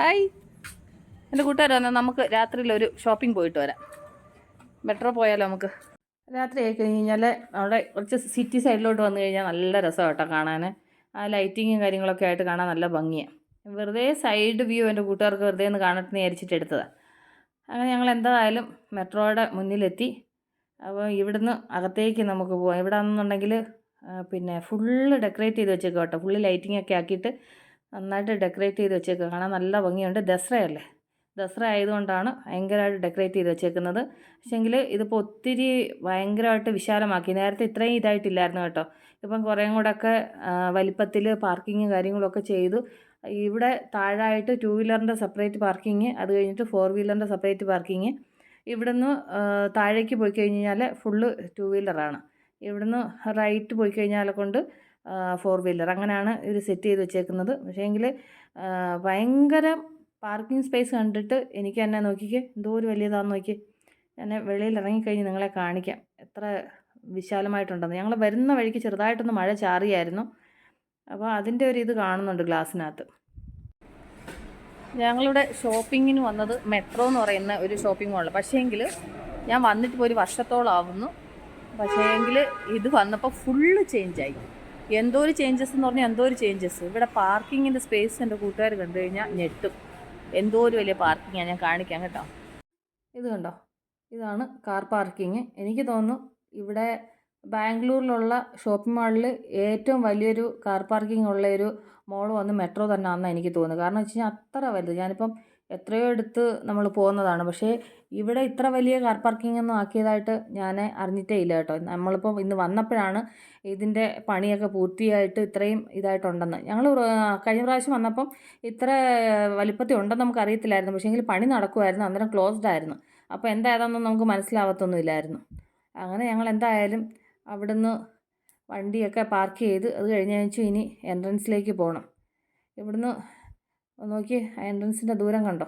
Hi. എന്റെ കൂട്ടുകാർ വന്നാൽ നമുക്ക് രാത്രിയിൽ ഒരു ഷോപ്പിംഗ് പോയിട്ട് വരാം. മെട്രോ പോയാലോ നമുക്ക്? രാത്രി ആയി കഴിഞ്ഞ് കഴിഞ്ഞാൽ അവിടെ കുറച്ച് സിറ്റി സൈഡിലോട്ട് വന്നു കഴിഞ്ഞാൽ നല്ല രസമാണ് കേട്ടോ കാണാൻ ആ ലൈറ്റിങ്ങും കാര്യങ്ങളൊക്കെ ആയിട്ട് കാണാൻ നല്ല ഭംഗിയാണ് വെറുതെ സൈഡ് വ്യൂ എന്റെ കൂട്ടുകാർക്ക് വെറുതെ ഒന്ന് കാണട്ടെന്ന് വിചാരിച്ചിട്ട് എടുത്തതാണ് അങ്ങനെ ഞങ്ങൾ എന്തായാലും മെട്രോയുടെ മുന്നിലെത്തി. അപ്പോൾ ഇവിടുന്ന് അകത്തേക്ക് നമുക്ക് പോകാം ഇവിടെ ആണെന്നുണ്ടെങ്കിൽ പിന്നെ ഫുള്ള് ഡെക്കറേറ്റ് ചെയ്ത് വെച്ചേക്കാം കേട്ടോ. ഫുള്ള് ലൈറ്റിംഗ് ഒക്കെ ആക്കിയിട്ട് നന്നായിട്ട് ഡെക്കറേറ്റ് ചെയ്ത് വെച്ചേക്കുക കാണാൻ നല്ല ഭംഗിയുണ്ട്. ദസറയല്ലേ ദസറ ആയതുകൊണ്ടാണ് ഭയങ്കരമായിട്ട് ഡെക്കറേറ്റ് ചെയ്ത് വെച്ചേക്കുന്നത്. പക്ഷേങ്കിൽ ഇതിപ്പോൾ ഒത്തിരി ഭയങ്കരമായിട്ട് വിശാലമാക്കി. നേരത്തെ ഇത്രയും ഇതായിട്ടില്ലായിരുന്നു കേട്ടോ. ഇപ്പം കുറേയും കൂടെയൊക്കെ വലിപ്പത്തിൽ പാർക്കിങ്ങും കാര്യങ്ങളൊക്കെ ചെയ്തു. ഇവിടെ താഴായിട്ട് ടു വീലറിന്റെ സെപ്പറേറ്റ് പാർക്കിങ് അത് കഴിഞ്ഞിട്ട് ഫോർ വീലറിന്റെ സെപ്പറേറ്റ് പാർക്കിങ് ഇവിടുന്ന് താഴേക്ക് പോയി കഴിഞ്ഞാൽ ഫുള്ള് ടു വീലറാണ് ഇവിടുന്ന് റൈറ്റ് പോയി കഴിഞ്ഞാൽ കൊണ്ട് ഫോർ വീലർ അങ്ങനെയാണ് ഇത് സെറ്റ് ചെയ്ത് വെച്ചേക്കുന്നത്. പക്ഷേ എങ്കിൽ ഭയങ്കര പാർക്കിംഗ് സ്പേസ് കണ്ടിട്ട് എനിക്ക് തന്നെ നോക്കിക്കേ എന്തോ ഒരു വലിയതാണെന്ന് നോക്കി ഞാൻ വെളിയിൽ ഇറങ്ങിക്കഴിഞ്ഞ് നിങ്ങളെ കാണിക്കാം. എത്ര വിശാലമായിട്ടുണ്ടെന്ന്. ഞങ്ങൾ വരുന്ന വഴിക്ക് ചെറുതായിട്ടൊന്ന് മഴ ചാറിയായിരുന്നു. അപ്പോൾ അതിന്റെ ഒരു ഇത് കാണുന്നുണ്ട് ഗ്ലാസ്സിനകത്ത്. ഞങ്ങളുടെ ഷോപ്പിങ്ങിന് വന്നത് മെട്രോ എന്ന് പറയുന്ന ഒരു ഷോപ്പിംഗ് മാളിൽ പക്ഷേങ്കിൽ ഞാൻ വന്നിട്ട് ഒരു വർഷത്തോളം ആവുന്നു പക്ഷേങ്കിൽ ഇത് വന്നപ്പോൾ ഫുള്ള് ചേഞ്ചായി എന്തോ ഒരു ചേഞ്ചസ് എന്ന് പറഞ്ഞാൽ എന്തോ ഒരു ചേഞ്ചസ് ഇവിടെ പാർക്കിങ്ങിന്റെ സ്പേസ് എന്റെ കൂട്ടുകാർ കണ്ടു കഴിഞ്ഞാൽ ഞെട്ടും. എന്തോ ഒരു വലിയ പാർക്കിങ്ങാണ് ഞാൻ കാണിക്കാം കേട്ടോ. ഇത് കണ്ടോ? ഇതാണ് കാർ പാർക്കിങ് എനിക്ക് തോന്നുന്നു ഇവിടെ ബാംഗ്ലൂരിലുള്ള ഷോപ്പിംഗ് മാളിൽ ഏറ്റവും വലിയൊരു കാർ പാർക്കിംഗ് ഉള്ള ഒരു മോൾ വന്ന് മെട്രോ തന്നെ ആണെന്നാണ് എനിക്ക് തോന്നുന്നത്. കാരണം വെച്ച് കഴിഞ്ഞാൽ അത്ര വലുത്. ഞാനിപ്പം എത്രയോ എടുത്ത് നമ്മൾ പോകുന്നതാണ്. പക്ഷേ ഇവിടെ ഇത്ര വലിയ കാർ പാർക്കിംഗ് ഒന്നും ആക്കിയതായിട്ട് ഞാൻ അറിഞ്ഞിട്ടേ ഇല്ല കേട്ടോ. നമ്മളിപ്പോൾ ഇന്ന് വന്നപ്പോഴാണ് ഇതിന്റെ പണിയൊക്കെ പൂർത്തിയായിട്ട് ഇത്രയും ഇതായിട്ടുണ്ടെന്ന്. ഞങ്ങൾ കഴിഞ്ഞ പ്രാവശ്യം വന്നപ്പം ഇത്ര വലിപ്പത്തിൽ ഉണ്ടെന്ന് നമുക്ക് അറിയത്തില്ലായിരുന്നു. പക്ഷേ എങ്കിൽ പണി നടക്കുമായിരുന്നു അന്നേരം ക്ലോസ്ഡ് ആയിരുന്നു. അപ്പോൾ എന്തായതെന്നൊന്നും നമുക്ക് മനസ്സിലാവത്തൊന്നുമില്ലായിരുന്നു. അങ്ങനെ ഞങ്ങൾ എന്തായാലും അവിടുന്ന് വണ്ടിയൊക്കെ പാർക്ക് ചെയ്ത് അത് കഴിഞ്ഞ് ഇനി എൻട്രൻസിലേക്ക് പോകണം ഇവിടുന്ന് നോക്കി എൻട്രൻസിന്റെ ദൂരം കണ്ടോ?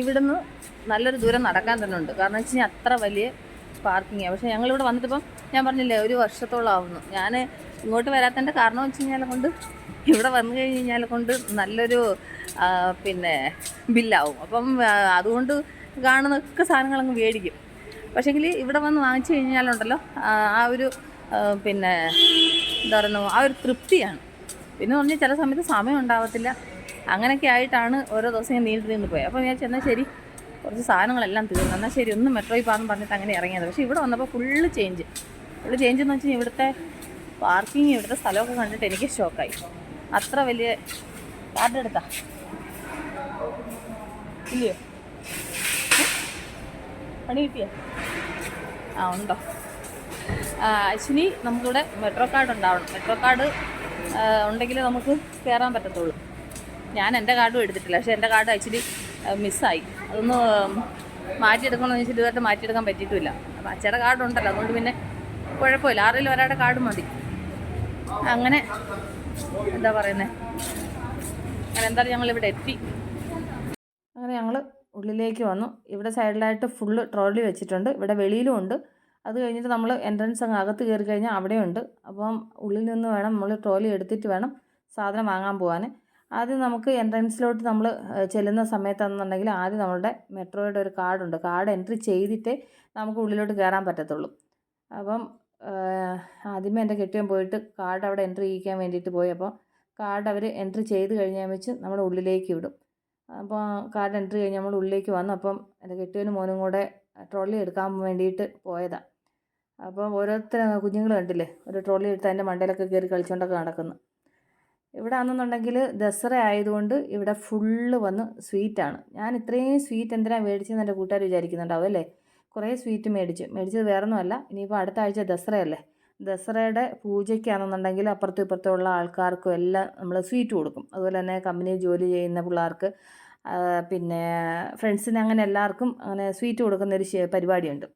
ഇവിടുന്ന് നല്ലൊരു ദൂരം നടക്കാൻ തന്നെ ഉണ്ട്. കാരണം വെച്ച് കഴിഞ്ഞാൽ അത്ര വലിയ പാർക്കിങ്ങാണ് പക്ഷേ ഞങ്ങളിവിടെ വന്നിട്ടിപ്പം ഞാൻ പറഞ്ഞില്ലേ ഒരു വർഷത്തോളം ആവുന്നു. ഞാൻ ഇങ്ങോട്ട് വരാത്തതിന്റെ കാരണം വെച്ച് കഴിഞ്ഞാൽ കൊണ്ട് ഇവിടെ വന്നു കഴിഞ്ഞ് കഴിഞ്ഞാൽ കൊണ്ട് നല്ലൊരു പിന്നെ ബില്ലാവും അപ്പം അതുകൊണ്ട് കാണുന്നൊക്കെ സാധനങ്ങളങ്ങ് മേടിക്കും. പക്ഷേങ്കിൽ ഇവിടെ വന്ന് വാങ്ങിച്ചു കഴിഞ്ഞാലുണ്ടല്ലോ ആ ഒരു പിന്നെ എന്താ പറയുന്നു ആ ഒരു തൃപ്തിയാണ്. പിന്നെ പറഞ്ഞാൽ ചില സമയത്ത് സമയം ഉണ്ടാവത്തില്ല. അങ്ങനെയൊക്കെ ആയിട്ടാണ് ഓരോ ദിവസം ഞാൻ നീണ്ടു നിന്ന് പോയത് അപ്പോൾ ഞാൻ ചെന്നാൽ ശരി കുറച്ച് സാധനങ്ങളെല്ലാം തീർന്നു. എന്നാൽ ശരി ഒന്ന് മെട്രോയിൽ പോകാമെന്ന് പറഞ്ഞിട്ട് അങ്ങനെ ഇറങ്ങിയത്. പക്ഷേ ഇവിടെ വന്നപ്പോൾ ഫുള്ള് ചേഞ്ച് ഫുള്ള് ചേഞ്ച് എന്ന് വെച്ചാൽ ഇവിടുത്തെ പാർക്കിങ് ഇവിടുത്തെ സ്ഥലമൊക്കെ കണ്ടിട്ട് എനിക്ക് ഷോക്കായി അത്ര വലിയ കാർഡ് എടുത്താ ഇല്ലയോ പണി കിട്ടിയോ? ആ ഉണ്ടോ? ആക്ച്വലി നമുക്കിവിടെ മെട്രോ കാർഡ് ഉണ്ടാവണം. മെട്രോ കാർഡ് ഉണ്ടെങ്കിൽ നമുക്ക് കയറാൻ പറ്റത്തുള്ളൂ. ഞാൻ എന്റെ കാർഡും എടുത്തിട്ടില്ല. പക്ഷേ എന്റെ കാർഡ് ആക്ച്വലി മിസ്സായി. അതൊന്ന് മാറ്റിയെടുക്കണമെന്ന് വെച്ചിട്ട് ഇതുവരെ മാറ്റിയെടുക്കാൻ പറ്റിയിട്ടില്ല. അപ്പം അച്ഛയുടെ കാർഡ് ഉണ്ടല്ലോ അതുകൊണ്ട് പിന്നെ കുഴപ്പമില്ല. ആരെങ്കിലും ഒരാളുടെ കാർഡ് മതി. അങ്ങനെ എന്താ പറയുന്നത് അങ്ങനെ എന്തായാലും ഞങ്ങളിവിടെ എത്തി. അങ്ങനെ ഞങ്ങൾ ഉള്ളിലേക്ക് വന്നു. ഇവിടെ സൈഡിലായിട്ട് ഫുള്ള് ട്രോളി വെച്ചിട്ടുണ്ട്. ഇവിടെ വെളിയിലും ഉണ്ട്. അത് കഴിഞ്ഞിട്ട് നമ്മൾ എൻട്രൻസ് അങ്ങ് അകത്ത് കയറി കഴിഞ്ഞാൽ അവിടെയുണ്ട്. അപ്പം ഉള്ളിൽ നിന്ന് വേണം നമ്മൾ ട്രോലി എടുത്തിട്ട് വേണം സാധനം വാങ്ങാൻ പോകാൻ ആദ്യം നമുക്ക് എൻട്രൻസിലോട്ട് നമ്മൾ ചെല്ലുന്ന സമയത്താണെന്നുണ്ടെങ്കിൽ ആദ്യം നമ്മളുടെ മെട്രോയുടെ ഒരു കാർഡുണ്ട് കാർഡ് എൻട്രി ചെയ്തിട്ടേ നമുക്ക് ഉള്ളിലോട്ട് കയറാൻ പറ്റത്തുള്ളൂ. അപ്പം ആദ്യമേ എന്റെ കെട്ടിയൻ പോയിട്ട് കാർഡ് അവിടെ എൻട്രി ചെയ്യിക്കാൻ വേണ്ടിയിട്ട് പോയി. അപ്പോൾ കാർഡ് അവർ എൻട്രി ചെയ്ത് കഴിഞ്ഞാൽ വെച്ച് നമ്മുടെ ഉള്ളിലേക്ക് വിടും. അപ്പോൾ കാർഡ് എൻട്രി കഴിഞ്ഞ് നമ്മൾ ഉള്ളിലേക്ക് വന്നു. അപ്പം എന്റെ കെട്ടിയനും മോനും കൂടെ ട്രോളി എടുക്കാൻ വേണ്ടിയിട്ട് പോയതാണ് അപ്പം ഓരോരുത്തർ കുഞ്ഞുങ്ങൾ കണ്ടില്ലേ? ഒരു ട്രോളി എടുത്ത് അതിന്റെ മണ്ടയിലൊക്കെ കയറി കളിച്ചുകൊണ്ടൊക്കെ നടക്കുന്നു. ഇവിടെ ആണെന്നുണ്ടെങ്കിൽ ദസറ ആയതുകൊണ്ട് ഇവിടെ ഫുള്ള് വന്ന് സ്വീറ്റാണ് ഞാൻ ഇത്രയും സ്വീറ്റ് എന്തിനാണ് മേടിച്ചതെന്ന് എന്റെ കൂട്ടുകാർ വിചാരിക്കുന്നുണ്ടാവും അല്ലേ? കുറേ സ്വീറ്റ് മേടിച്ചു. മേടിച്ചത് വേറൊന്നുമല്ല. ഇനിയിപ്പോൾ അടുത്ത ആഴ്ച ദസറയല്ലേ. ദസറയുടെ പൂജയ്ക്കാണെന്നുണ്ടെങ്കിൽ അപ്പുറത്തും ഇപ്പുറത്തും ഉള്ള ആൾക്കാർക്കും എല്ലാം നമ്മൾ സ്വീറ്റ് കൊടുക്കും. അതുപോലെ തന്നെ കമ്പനിയിൽ ജോലി ചെയ്യുന്ന പിള്ളേർക്ക് പിന്നെ ഫ്രണ്ട്സിന് അങ്ങനെ എല്ലാവർക്കും അങ്ങനെ സ്വീറ്റ് കൊടുക്കുന്നൊരു പരിപാടിയുണ്ട്.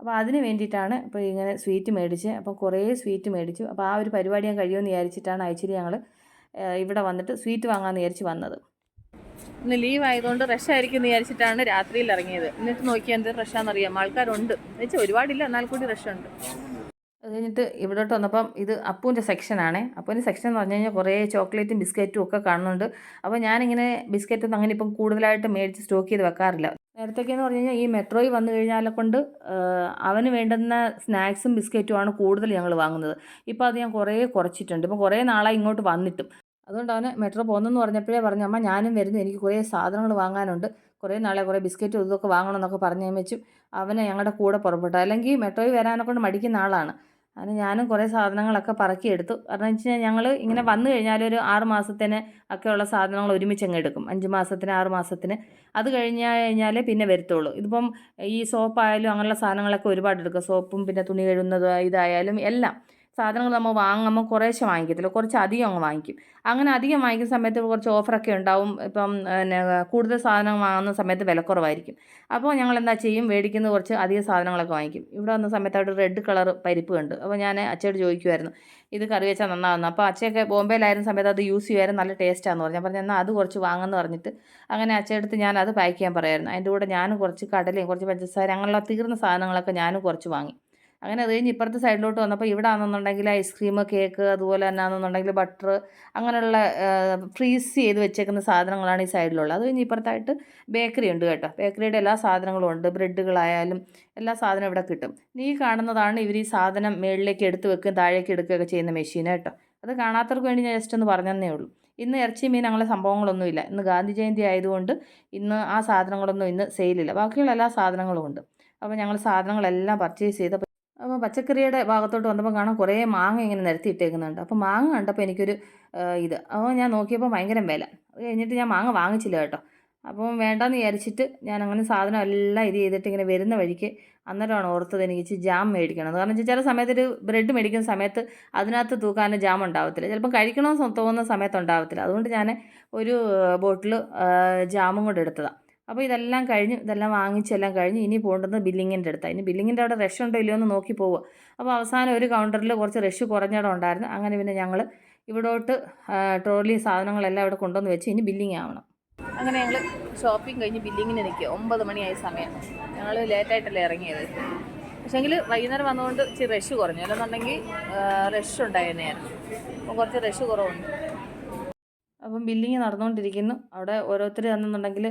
അപ്പോൾ അതിന് വേണ്ടിയിട്ടാണ് ഇപ്പോൾ ഇങ്ങനെ സ്വീറ്റ് മേടിച്ച് അപ്പോൾ കുറേ സ്വീറ്റ് മേടിച്ചു. അപ്പോൾ ആ ഒരു പരിപാടി ഞാൻ കഴിയുമെന്ന് വിചാരിച്ചിട്ടാണ് ആക്ച്വലി ഞങ്ങൾ ഇവിടെ വന്നിട്ട് സ്വീറ്റ് വാങ്ങാമെന്ന് വിചാരിച്ച് വന്നത്. ഇന്ന് ലീവ് ആയതുകൊണ്ട് റഷായിരിക്കും എന്ന് വിചാരിച്ചിട്ടാണ് രാത്രിയിൽ ഇറങ്ങിയത്. എന്നിട്ട് നോക്കിയാൽ എന്ത് റഷാണെന്നറിയാം ആൾക്കാരുണ്ട്. എന്ന് വെച്ചാൽ ഒരുപാടില്ല എന്നാൽ കൂടി റഷുണ്ട് അത് കഴിഞ്ഞിട്ട് ഇവിടോട്ട് വന്നപ്പം ഇത് അപ്പൂന്റെ സെക്ഷനാണേ അപ്പൂന്റെ സെക്ഷൻ എന്ന് പറഞ്ഞു കഴിഞ്ഞാൽ കുറേ ചോക്ലേറ്റും ബിസ്ക്കറ്റും ഒക്കെ കാണുന്നുണ്ട്. അപ്പോൾ ഞാനിങ്ങനെ ബിസ്ക്കറ്റൊന്നും അങ്ങനെ ഇപ്പം കൂടുതലായിട്ട് മേടിച്ച് സ്റ്റോക്ക് ചെയ്ത് വെക്കാറില്ല. നേരത്തേക്ക് എന്ന് പറഞ്ഞു കഴിഞ്ഞാൽ ഈ മെട്രോയിൽ വന്നു കഴിഞ്ഞാലെ കൊണ്ട് അവന് വേണ്ടുന്ന സ്നാക്സും ബിസ്ക്കറ്റുമാണ് കൂടുതൽ ഞങ്ങൾ വാങ്ങുന്നത്. ഇപ്പോൾ അത് ഞാൻ കുറേ കുറച്ചിട്ടുണ്ട്. ഇപ്പോൾ കുറേ നാളായി ഇങ്ങോട്ട് വന്നിട്ടും. അതുകൊണ്ട് അവന് മെട്രോ പോകുന്നെന്ന് പറഞ്ഞപ്പോഴേ പറഞ്ഞു അമ്മ ഞാനും വരുന്നു. എനിക്ക് കുറേ സാധനങ്ങൾ വാങ്ങാനുണ്ട്. കുറേ നാളെ കുറേ ബിസ്ക്കറ്റും ഇതൊക്കെ വാങ്ങണമെന്നൊക്കെ പറഞ്ഞു വെച്ചും അവനെ ഞങ്ങളുടെ കൂടെ പുറപ്പെട്ടു. അല്ലെങ്കിൽ മെട്രോയിൽ വരാനെ കൊണ്ട് മടിക്കുന്ന ആളാണ്. അങ്ങനെ ഞാനും കുറേ സാധനങ്ങളൊക്കെ പറക്കിയെടുത്തു കാരണം വെച്ച് കഴിഞ്ഞാൽ ഞങ്ങൾ ഇങ്ങനെ വന്നു കഴിഞ്ഞാൽ ഒരു ആറ് മാസത്തിന് ഒക്കെയുള്ള സാധനങ്ങൾ ഒരുമിച്ച് അങ്ങ് എടുക്കും. അഞ്ച് മാസത്തിന് ആറ് മാസത്തിന്. അത് കഴിഞ്ഞ് കഴിഞ്ഞാൽ പിന്നെ വരത്തുള്ളൂ. ഇതിപ്പം ഈ സോപ്പായാലും അങ്ങനെയുള്ള സാധനങ്ങളൊക്കെ ഒരുപാട് എടുക്കും. സോപ്പും പിന്നെ തുണി കഴുകുന്നതും ഇതായാലും എല്ലാം. സാധനങ്ങൾ നമ്മൾ വാങ്ങുമ്പോൾ കുറേശ്ശെ വാങ്ങിക്കത്തില്ല. കുറച്ച് അധികം അങ്ങ് വാങ്ങിക്കും. അങ്ങനെ അധികം വാങ്ങിക്കുന്ന സമയത്ത് കുറച്ച് ഓഫറൊക്കെ ഉണ്ടാവും. ഇപ്പം പിന്നെ കൂടുതൽ സാധനം വാങ്ങുന്ന സമയത്ത് വിലക്കുറവായിരിക്കും അപ്പോൾ ഞങ്ങൾ എന്താ ചെയ്യും? മേടിക്കുന്ന കുറച്ച് അധിക സാധനങ്ങളൊക്കെ വാങ്ങിക്കും. ഇവിടെ വന്ന സമയത്ത് അവിടെ റെഡ് കളർ പരിപ്പ് കണ്ട്. അപ്പോൾ ഞാൻ അച്ചയോട് ചോദിക്കുമായിരുന്നു ഇത് കറി വെച്ചാൽ നന്നാവുന്നു അപ്പോൾ അച്ഛയൊക്കെ ബോംബെയിലായിരുന്ന സമയത്ത് അത് യൂസ് ചെയ്യുമായിരുന്നു നല്ല ടേസ്റ്റാന്ന് പറഞ്ഞു. പറഞ്ഞു എന്നാൽ അത് കുറച്ച് വാങ്ങുമെന്ന് പറഞ്ഞിട്ട്. അങ്ങനെ അച്ചയെടുത്ത് ഞാൻ അത് പാക്ക് ചെയ്യാൻ പറയായിരുന്നു. അതിന്റെ കൂടെ ഞാനും കുറച്ച് കടലയും കുറച്ച് പഞ്ചസാര അങ്ങനെയുള്ള തീർന്ന സാധനങ്ങളൊക്കെ ഞാനും കുറച്ച് വാങ്ങി. അങ്ങനെ അത് കഴിഞ്ഞ് ഇപ്പുറത്തെ സൈഡിലോട്ട് വന്നപ്പോൾ ഇവിടെ ആണെന്നുണ്ടെങ്കിൽ ഐസ്ക്രീം കേക്ക് അതുപോലെ തന്നെ ആണെന്നുണ്ടെങ്കിൽ ബട്ടർ അങ്ങനെയുള്ള ഫ്രീസ് ചെയ്ത് വെച്ചേക്കുന്ന സാധനങ്ങളാണ് ഈ സൈഡിലുള്ളത്. അത് കഴിഞ്ഞ് ഇപ്പുറത്തായിട്ട് ബേക്കറി ഉണ്ട് കേട്ടോ. ബേക്കറിയുടെ എല്ലാ സാധനങ്ങളും ഉണ്ട്. ബ്രെഡുകളായാലും എല്ലാ സാധനവും ഇവിടെ കിട്ടും. ഈ കാണുന്നതാണ് ഇവർ ഈ സാധനം മുകളിലേക്ക് എടുത്ത് വെക്കുകയും താഴേക്ക് എടുക്കുകയൊക്കെ ചെയ്യുന്ന മെഷീൻ കേട്ടോ. അത് കാണാത്തവർക്ക് വേണ്ടി ഞാൻ ജസ്റ്റ് ഒന്ന് പറഞ്ഞതന്നേ ഉള്ളൂ. ഇന്ന് ഇറച്ചി മീൻ അങ്ങനെ സംഭവങ്ങളൊന്നുമില്ല. ഇന്ന് ഗാന്ധി ജയന്തി ആയതുകൊണ്ട് ഇന്ന് ആ സാധനങ്ങളൊന്നും ഇന്ന് സെയിലില്ല ബാക്കിയുള്ള എല്ലാ സാധനങ്ങളും ഉണ്ട്. അപ്പോൾ ഞങ്ങൾ സാധനങ്ങളെല്ലാം പർച്ചേസ് ചെയ്ത് അപ്പോൾ പച്ചക്കറിയുടെ ഭാഗത്തോട്ട് വന്നപ്പോൾ കാണാൻ കുറേ മാങ്ങ ഇങ്ങനെ നിരത്തി നിരത്തിയിട്ടേക്കുന്നുണ്ട്. അപ്പോൾ മാങ്ങ കണ്ടപ്പോൾ എനിക്കൊരു ഇത്. അപ്പോൾ ഞാൻ നോക്കിയപ്പോൾ ഭയങ്കര വില. അത് കഴിഞ്ഞിട്ട് ഞാൻ മാങ്ങ വാങ്ങിച്ചില്ല കേട്ടോ. അപ്പം വേണ്ടെന്ന് വിചാരിച്ചിട്ട് ഞാൻ അങ്ങനെ സാധനം എല്ലാം ഇത് ചെയ്തിട്ട് ഇങ്ങനെ വരുന്ന വഴിക്ക് അന്നേരമാണ് ഓർത്തത് എനിക്ക് ജാം മേടിക്കണം. കാരണം വെച്ചാൽ ചില സമയത്ത് ഒരു ബ്രെഡ് മേടിക്കുന്ന സമയത്ത് അതിനകത്ത് തൂക്കാൻ ജാം ഉണ്ടാവത്തില്ല. ചിലപ്പോൾ കഴിക്കണമെന്ന് തോന്നുന്ന സമയത്ത് ഉണ്ടാവത്തില്ല. അതുകൊണ്ട് ഞാൻ ഒരു ബോട്ടിൽ ജാമും കൂടെ എടുത്തതാണ് അപ്പോൾ ഇതെല്ലാം കഴിഞ്ഞ് ഇതെല്ലാം വാങ്ങിച്ചെല്ലാം കഴിഞ്ഞ് ഇനി പോകേണ്ടത് ബില്ലിങ്ങിന്റെ അടുത്താണ്. ഇനി ബില്ലിങ്ങിന്റെ അവിടെ റഷ് ഉണ്ടോ ഇല്ലയോ എന്ന് നോക്കി പോവുക. അപ്പോൾ അവസാനം ഒരു കൗണ്ടറിൽ കുറച്ച് റഷ് കുറഞ്ഞിടം ഉണ്ടായിരുന്നു. അങ്ങനെ പിന്നെ ഞങ്ങൾ ഇവിടോട്ട് ട്രോളി സാധനങ്ങളെല്ലാം ഇവിടെ കൊണ്ടുവന്ന് വെച്ച് ഇനി ബില്ലിംഗ് ആവണം. അങ്ങനെ ഞങ്ങൾ ഷോപ്പിംഗ് കഴിഞ്ഞ് ബില്ലിങ്ങിന് നിൽക്കുക. ഒമ്പത് മണിയായ സമയം. ഞങ്ങൾ ലേറ്റായിട്ടല്ലേ ഇറങ്ങിയത്. പക്ഷേങ്കിൽ വൈകുന്നേരം വന്നുകൊണ്ട് ഇച്ചിരി റഷ് കുറഞ്ഞു. അല്ലെന്നുണ്ടെങ്കിൽ റഷ് ഉണ്ടായിരുന്നായിരുന്നു അപ്പോൾ കുറച്ച് റഷ് കുറവുണ്ട്. അപ്പം ബില്ലിങ് നടന്നുകൊണ്ടിരിക്കുന്നു. അവിടെ ഓരോരുത്തർ വന്നെന്നുണ്ടെങ്കിൽ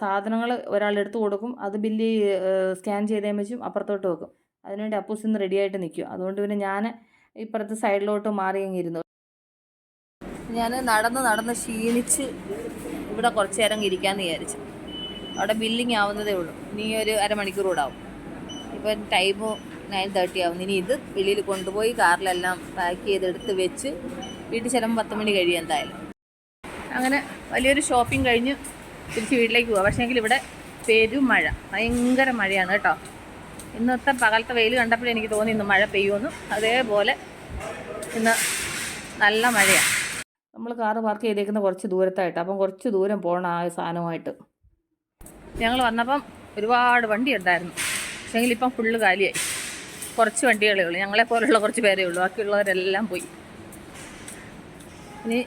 സാധനങ്ങൾ ഒരാൾ എടുത്തു കൊടുക്കും. അത് ബില്ല് സ്കാൻ ചെയ്തതിന് വെച്ചും അപ്പുറത്തോട്ട് വെക്കും. അതിനുവേണ്ടി അപ്പൂസ് ഇന്ന് റെഡി ആയിട്ട് നിൽക്കും. അതുകൊണ്ട് പിന്നെ ഞാൻ ഇപ്പുറത്തെ സൈഡിലോട്ട് മാറി ഇരുന്നു. ഞാൻ നടന്ന് നടന്ന് ക്ഷീണിച്ച് ഇവിടെ കുറച്ച് നേരം ഇരിക്കാമെന്ന് വിചാരിച്ചു. അവിടെ ബില്ലിങ് ആവുന്നതേ ഉള്ളൂ. ഇനി ഒരു അരമണിക്കൂർ കൂടെ ആവും. ഇപ്പം ടൈം നയൻ തേർട്ടി ആവും. ഇനി ഇത് വെളിയിൽ കൊണ്ടുപോയി കാറിലെല്ലാം പാക്ക് ചെയ്തെടുത്ത് വെച്ച് വീട്ടിൽ ചിലപ്പോൾ പത്ത് മണി കഴിയും എന്തായാലും. അങ്ങനെ വലിയൊരു ഷോപ്പിംഗ് കഴിഞ്ഞ് തിരിച്ച് വീട്ടിലേക്ക് പോവാം. പക്ഷേങ്കിൽ ഇവിടെ പെരുമഴ. ഭയങ്കര മഴയാണ് കേട്ടോ. ഇന്നത്തെ പകലത്തെ വെയിൽ കണ്ടപ്പോഴേ എനിക്ക് തോന്നി ഇന്ന് മഴ പെയ്യുമെന്ന്. അതേപോലെ ഇന്ന് നല്ല മഴയാണ്. നമ്മൾ കാറ് പാർക്ക് ചെയ്തേക്കുന്ന കുറച്ച് ദൂരത്തായിട്ട്. അപ്പം കുറച്ച് ദൂരം പോകണം ആ സാധനമായിട്ട് ഞങ്ങൾ വന്നപ്പം ഒരുപാട് വണ്ടി ഉണ്ടായിരുന്നു. പക്ഷേങ്കിൽ ഇപ്പം ഫുള്ള് കാലിയായി. കുറച്ച് വണ്ടികളേ ഉള്ളൂ. ഞങ്ങളെ പോലുള്ള കുറച്ച് പേരേ ഉള്ളൂ. ബാക്കിയുള്ളവരെല്ലാം പോയി. ഇനി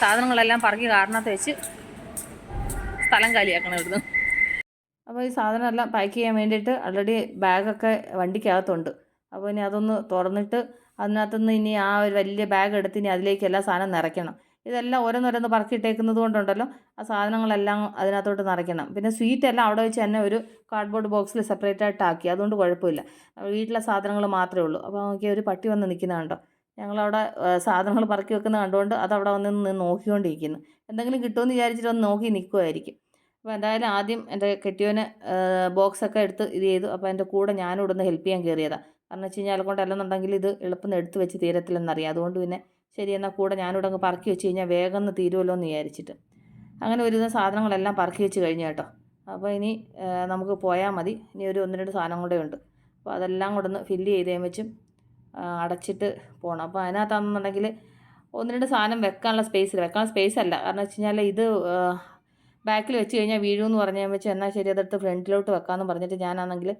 സാധനങ്ങളെല്ലാം പറക്കി കാറിനകത്ത് വെച്ച് സ്ഥലം കാലിയാക്കണം ഇവിടുന്ന്. അപ്പോൾ ഈ സാധനം എല്ലാം പാക്ക് ചെയ്യാൻ വേണ്ടിയിട്ട് ഓൾറെഡി ബാഗൊക്കെ വണ്ടിക്കകത്തുണ്ട്. അപ്പോൾ ഇനി അതൊന്ന് തുറന്നിട്ട് അതിനകത്തുനിന്ന് ഇനി ആ ഒരു വലിയ ബാഗ് എടുത്ത് ഇനി അതിലേക്ക് എല്ലാ സാധനം നിറയ്ക്കണം. ഇതെല്ലാം ഓരോന്നോരോന്ന് പറക്കിയിട്ടേക്കുന്നത് കൊണ്ടുണ്ടല്ലോ. ആ സാധനങ്ങളെല്ലാം അതിനകത്തോട്ട് നിറയ്ക്കണം. പിന്നെ സ്വീറ്റ് എല്ലാം അവിടെ വെച്ച് തന്നെ ഒരു കാർഡ്ബോർഡ് ബോക്സിൽ സെപ്പറേറ്റ് ആയിട്ട് ആക്കി അതുകൊണ്ട് കുഴപ്പമില്ല. വീട്ടിലെ സാധനങ്ങൾ മാത്രമേ ഉള്ളൂ. അപ്പോൾ നോക്കി ഒരു പട്ടി വന്ന് നിൽക്കുന്നത് കണ്ടോ? ഞങ്ങളവിടെ സാധനങ്ങൾ പറക്കി വെക്കുന്നത് കണ്ടുകൊണ്ട് അതവിടെ വന്ന് നോക്കിക്കൊണ്ടിരിക്കുന്നു. എന്തെങ്കിലും കിട്ടുമെന്ന് വിചാരിച്ചിട്ട് വന്ന് നോക്കി നിൽക്കുമായിരിക്കും അപ്പോൾ എന്തായാലും ആദ്യം എന്റെ കെട്ടിയോന് ബോക്സൊക്കെ എടുത്ത് ഇത് ചെയ്തു. അപ്പോൾ എന്റെ കൂടെ ഞാനും ഇവിടുന്ന് ഹെൽപ്പ് ചെയ്യാൻ കയറിയതാണ് കാരണം വെച്ച് കഴിഞ്ഞാൽ കൊണ്ട് അല്ലെന്നുണ്ടെങ്കിൽ ഇത് എളുപ്പം എടുത്ത് വെച്ച് തീരത്തില്ലെന്നറിയാം. അതുകൊണ്ട് പിന്നെ ശരി എന്നാൽ കൂടെ ഞാനിവിടെ അങ്ങ് പറക്കി വെച്ച് കഴിഞ്ഞാൽ വേഗം ഒന്ന് തീരുമല്ലോ എന്ന് വിചാരിച്ചിട്ട്. അങ്ങനെ ഒരുവിധം സാധനങ്ങളെല്ലാം പറക്കി വെച്ച് കഴിഞ്ഞു കേട്ടോ. അപ്പോൾ ഇനി നമുക്ക് പോയാൽ മതി. ഇനി ഒരു ഒന്ന് രണ്ട് സാധനം കൂടെ ഉണ്ട്. അപ്പോൾ അതെല്ലാം കൂടെ ഒന്ന് ഫില്ല് ചെയ്തേ വെച്ചും അടച്ചിട്ട് പോകണം അപ്പോൾ അതിനകത്താണെന്നുണ്ടെങ്കിൽ ഒന്ന് രണ്ട് സാധനം വെക്കാനുള്ള സ്പേസ് വെക്കാനുള്ള സ്പേസ് അല്ല. കാരണം വെച്ച് കഴിഞ്ഞാൽ ഇത് ബാക്കിൽ വെച്ച് കഴിഞ്ഞാൽ വീഴുമെന്ന് പറഞ്ഞാൽ വെച്ച് എന്നാൽ ശരി അതെടുത്ത് ഫ്രണ്ടിലോട്ട് വെക്കാമെന്ന് പറഞ്ഞിട്ട് ഞാനാണെങ്കിൽ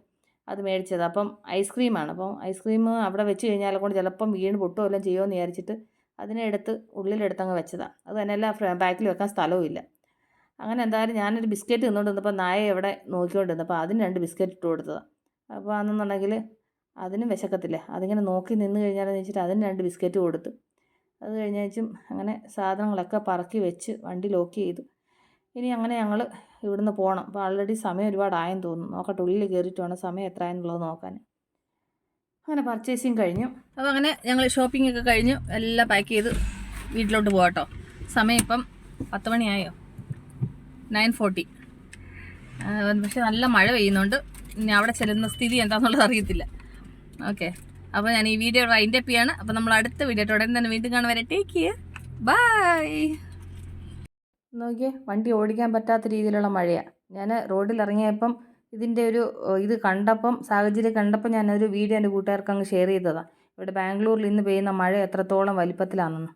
അത് മേടിച്ചത്. അപ്പം ഐസ്ക്രീമാണ് അപ്പം ഐസ്ക്രീം അവിടെ വെച്ച് കഴിഞ്ഞാൽ കൊണ്ട് ചിലപ്പം വീണ് പൊട്ടോ എല്ലാം ചെയ്യുമെന്ന് വിചാരിച്ചിട്ട് അതിനെ എടുത്ത് ഉള്ളിലെടുത്തങ്ങ് വെച്ചതാണ് അത് തന്നെയല്ല ബാക്കിൽ വെക്കാൻ സ്ഥലവും ഇല്ല. അങ്ങനെ എന്തായാലും ഞാനൊരു ബിസ്ക്കറ്റ് തിന്നുകൊണ്ട് നായ എവിടെ നോക്കിക്കൊണ്ടിരുന്നു അപ്പോൾ അതിന് രണ്ട് ബിസ്ക്കറ്റ് ഇട്ട് കൊടുത്തതാണ് അപ്പോൾ അന്നെന്നുണ്ടെങ്കിൽ അതിനും വിശക്കത്തില്ല. അതിങ്ങനെ നോക്കി നിന്ന് കഴിഞ്ഞാലെന്ന് വെച്ചിട്ട് അതിന് രണ്ട് ബിസ്ക്കറ്റ് കൊടുത്തു അത് കഴിഞ്ഞാച്ചും അങ്ങനെ സാധനങ്ങളൊക്കെ പറക്കി വെച്ച് വണ്ടി ലോക്ക് ചെയ്തു. ഇനി അങ്ങനെ ഞങ്ങൾ ഇവിടുന്ന് പോകണം അപ്പോൾ ആൾറെഡി സമയം ഒരുപാടായെന്ന് തോന്നുന്നു. നോക്കട്ടെ ഉള്ളിൽ കയറിയിട്ട് വേണം സമയം എത്രയായെന്നുള്ളത് നോക്കാൻ അങ്ങനെ പർച്ചേസിങ് കഴിഞ്ഞു. അപ്പോൾ അങ്ങനെ ഞങ്ങൾ ഷോപ്പിംഗ് ഒക്കെ കഴിഞ്ഞു. എല്ലാം പാക്ക് ചെയ്ത് വീട്ടിലോട്ട് പോകട്ടോ സമയം ഇപ്പം പത്ത് മണിയായോ? നയൻ ഫോർട്ടി പക്ഷെ നല്ല മഴ പെയ്യുന്നുണ്ട്. ഇനി അവിടെ ചെല്ലുന്ന സ്ഥിതി എന്താണെന്നുള്ളത് അറിയത്തില്ല. ഓക്കെ അപ്പോൾ ഞാൻ ഈ വീഡിയോ വൈൻഡ് അപ്പ് ചെയ്യാണ്. അപ്പോൾ നമ്മൾ അടുത്ത വീഡിയോ ഉടനെ തന്നെ വീണ്ടും കാണുവരെ ടേക്ക് കെയർ ബൈ നോക്കിയേ വണ്ടി ഓടിക്കാൻ പറ്റാത്ത രീതിയിലുള്ള മഴയാണ് ഞാൻ റോഡിൽ ഇറങ്ങിയപ്പം ഇതിന്റെ ഒരു ഇത് കണ്ടപ്പം സാഹചര്യം കണ്ടപ്പം ഞാനൊരു വീഡിയോ എന്റെ കൂട്ടുകാർക്ക് അങ്ങ് ഷെയർ ചെയ്തതാണ് ഇവിടെ ബാംഗ്ലൂരിൽ ഇന്ന് പെയ്യുന്ന മഴ എത്രത്തോളം വലിപ്പത്തിലാണെന്ന്.